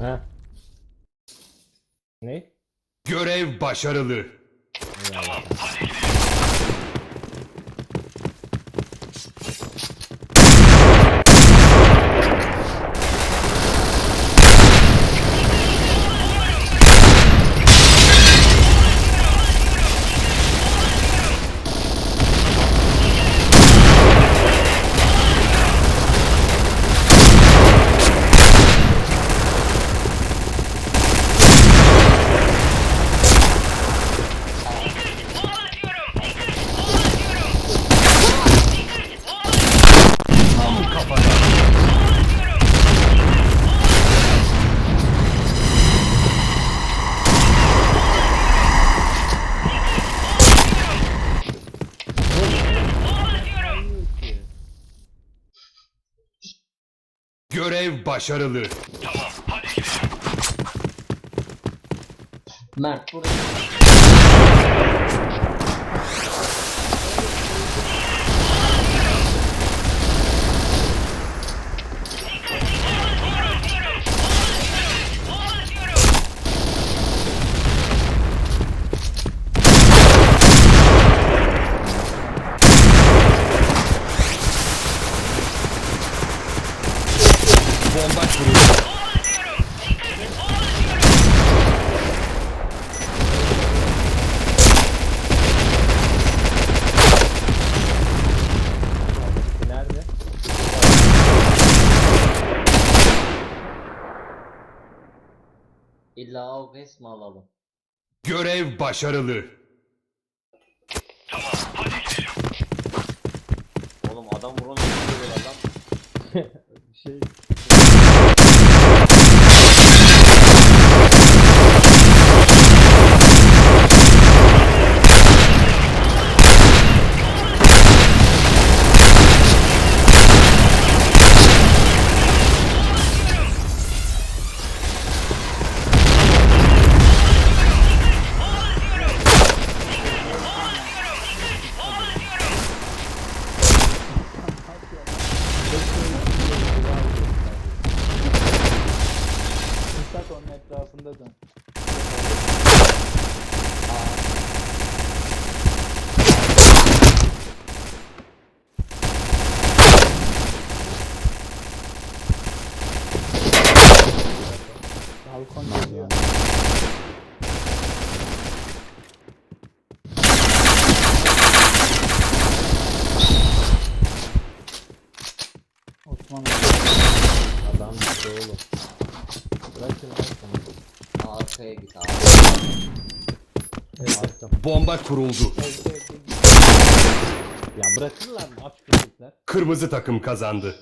Ha. Ne? Görev başarılı. Tamam. Görev başarılı. Mert buraya. Bomba kuruldu. Nerede? İlla AWS mi alalım? Görev başarılı. Oğlum adam vuran öldürüyor adam. Bir şey etrafında dön. Balkon geliyor. Osman Adam gitti oğlum. Arkaya git abi. seni. Bomba kuruldu. Ya bırakırlar mı? Aç köpekler. Kırmızı takım kazandı.